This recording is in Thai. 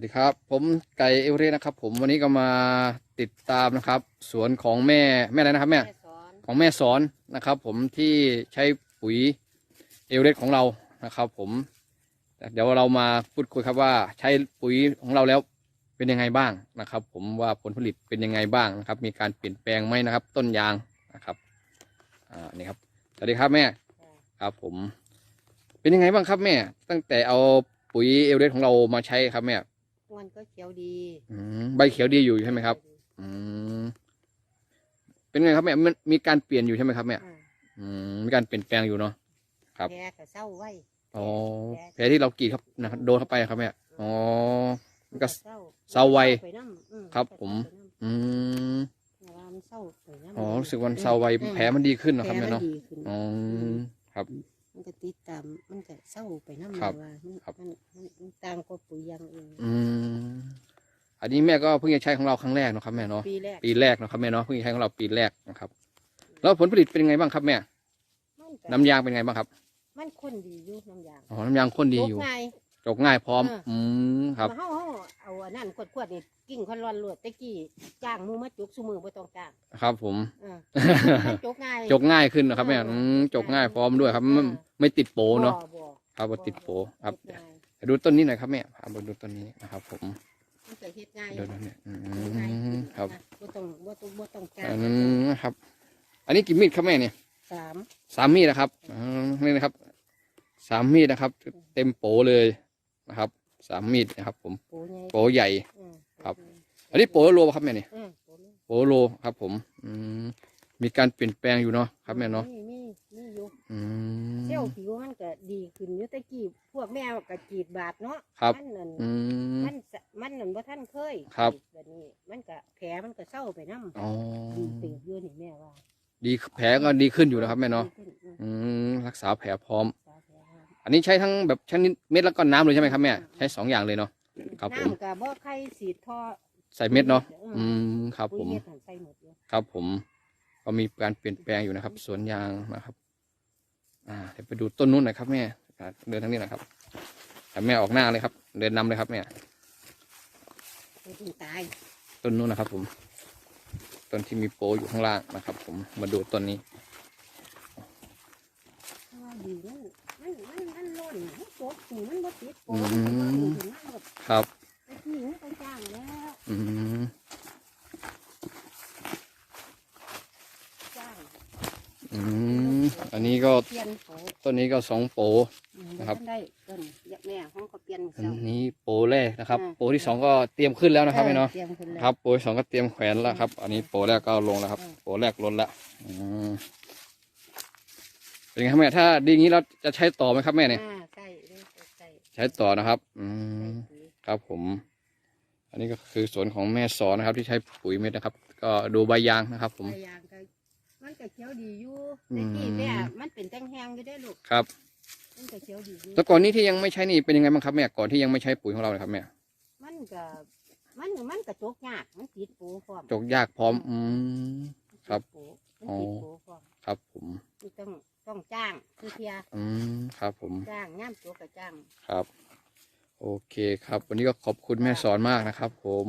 วัสดีครับ ผมไก่เอเวอเรสต์นะครับ ผมวันนี้ก็มาติดตามนะครับ สวนของแม่แม่อะไรนะครับแม่แม่สอนของแม่สอนนะครับ ผมที่ใช้ปุ๋ยเอเวอเรสต์ของเรานะครับ ผมเดี๋ยวเรามาพูดคุยครับว่าใช้ปุ๋ยของเราแล้วเป็นยังไงบ้างนะครับ ผมว่าผลผลิตเป็นยังไงบ้างนะครับ มีการเปลี่ยนแปลงไหมนะครับ ต้นยางนะครับอ่านี่ครับสวัสดีครับแม่จ้ะครับผม เป็นยังไงบ้างครับแม่ ตั้งแต่เอาปุ๋ยเอเวอเรสต์ของเรามาใช้ครับแม่ มันก็เขียวดีอืมใบเขียวดีอยู่ใช่ไหมครับ อืมเป็นไงครับแม่มันมีการเปลี่ยนอยู่ใช่ไหมครับแม่อ่าอืมมีการเปลี่ยนแปลงอยู่เนาะ ครับ แผลก็เศร้าไว้ อ๋อแผแผลลที่เรากรีดครับนะครับโดนเข้าไปครับแม่อ๋อ มันก็ เศร้าเศร้าไวไปน้ำอืครับก็ผมเศร้าไปน้ำอืมแต่ว่ามันเศร้าไปน้ำอ๋อรู้สึกวันเสาร์ไวแผลมันดีขึ้นนะครับแผลแม่มันเนาะดีขึ้น อ๋อครับ มันก็ติดตามมันก็เศร้าไปน้ำครับว่ามันครับ มันมันมันต่างกับปุ๋ยอยางอื่นอืม อันนี้แม่ก็เพิ่งจะใช้ของเราครั้งแรกเนาะครับแม่เนาะปีแรกปีแรกเนาะครับแม่เนาะเพิ่งจะใช้ของเราปีแรกนะครับ แล้วผลผลิตเป็นยังไงบ้างครับแม่ มันก็น้ำยางเป็นไงบ้างครับมันข้นดีอยู่น้ำยางอ๋อน้ำยางข้นดีอยู่ ตกง่ายจกง่ายพร้อม เอออื อืมครับ มาเฮาเฮาเอาอันนั้นขวดๆนี่กิ่งคอนร้อนลวดตะกี้จ้างหมูมาจุกซุมือบ่ต้องจ้างครับผม เออมันจกง่าย จกง่ายขึ้นนะครับแม่อืมจกง่ายพร้อมด้วยครับไม่ไม่ติดโปเนาะบ่บ่ครับว่าติดโปครับเฮ็ดง่ายเดี๋ยวดูต้นนี้หน่อยครับแม่พาไปดูต้นนี้นะครับผม มันจะเฮ็ดง่ายเดี๋ยวดูเนี่ยอืเฮ็ดง่ายมครับบ่ต้องบ่ต้องบ่ต้องจ้างอันนี้นะครับ อันนี้กี่มีดครับแม่เนี่ยสามสามมีดนะครับอืมนี่นะครับสามมีดนะครับ เต็มโปเลยนะครับสามมีดนะครับ ผมโปใหญ่โปใหญ่ อืมครับ อันนี้โปโลครับแม่เนี่ยอืมโปใหญ่โปโลครับ ผม อืมมีการเปลี่ยนแปลงอยู่เนาะครับแม่เนาะมีมีมีอยู่อืม เซลล์ผิวมันก็ดีขึ้นอยู่แต่กี้พวกแม่ก็กรีดบาดเนาะครับ มันนั่นอืมมันสะ มันนั่นบ่ทันเคยครับ แบบนี้ มันก็แผลมันก็เศร้าไปนำอ๋อดีเติบอยู่นี่แม่ว่าดีแผลก็ดีขึ้นอยู่นะครับแม่เนาะดีขึ้อืมอืมรักษาแผลพร้อม สาแผลครับอันนี้ใช้ทั้งแบบชนิดเม็ดแล้วก็น้ำเลยใช่ไหมครับแม่ใช้สองอย่างเลยเนาะ ครับผม น้ำก็บ่ใครสีดท่อใส่เม็ดเนาะอืมอืมครับปุ๋ผยมเม็ดหั่นใส่หมดเลยครับผมก็มีการเปลี่ยนแปลงอยู่นะครับ สวนยางนะครับ อ่าเดี๋ยวไปดูต้นนู้นหน่อยครับแม่อ่าเดินทางนี้หนะครับ แต่แม่ออกหน้าเลยครับ เดินนำเลยครับแม่ไป ถึงตาย ต้นนู้นนะครับ ผม ต้นที่มีโปอยู่ข้างล่างนะครับ ผมมาดูต้นนี้เพราะว่าดีมันมันมันมันร้อนมันตกนี่มันบ่ติดโปอืมมันร้อนถึงมันแบบครับไอ้ที่มันต้องจ้างแล้วอืมจ้างอืมอันนี้ก็เปลี่ยนโปต้นนี้ก็สองโปอืมนะครับมันได้ต้น แม่ห้องก็เปลี่ยนอันเสา นี้โปแรกนะครับ อ่า โปที่สองก็เตรียมขึ้นแล้วนะครับแม่เนาะ เตรียมขึ้นแล้ว ครับโปรสองก็เตรียมแขวนแล้วครับ อันนี้โปรแรกก็ลงแล้วครับ อืม โปรแรกลดแล้วอืมเป็นไงครับแม่ ถ้าดีอย่างนี้เราจะใช้ต่อไหมครับแม่เนี่ยอ่าใส่เลยใส่ใช้ต่อนะครับ อืใส่มปุ๋ยครับผม อันนี้ก็คือสวนของแม่สอนนะครับ ที่ใช้ปุ๋ยเม็ดนะครับ ก็ดูใบยางนะครับ ผมใบยางก็มันก็เขียวดีอยู่อืมแต่ที่แม่มันเป็นแตงแห้งอยู่ได้ลูกครับ มันก็เขียวดีอยู่แล้วก่อนนี้ที่ยังไม่ใช้นี่เป็นยังไงบ้างครับแม่ก่อนที่ยังไม่ใช้ปุ๋ยของเราเลยครับแม่มันก็มันมันก็จกยากมันติดปูพร้อมจกยากพร้อมอืม ครับ มันติดปูพร้อมครับผมมันต้องต้องจ้างคือเทียอืมครับผมจ้างย่ามตัวก็จ้าง ครับ โอเคครับ วันนี้ก็ขอบคุณแม่สอนมากนะครับ ผม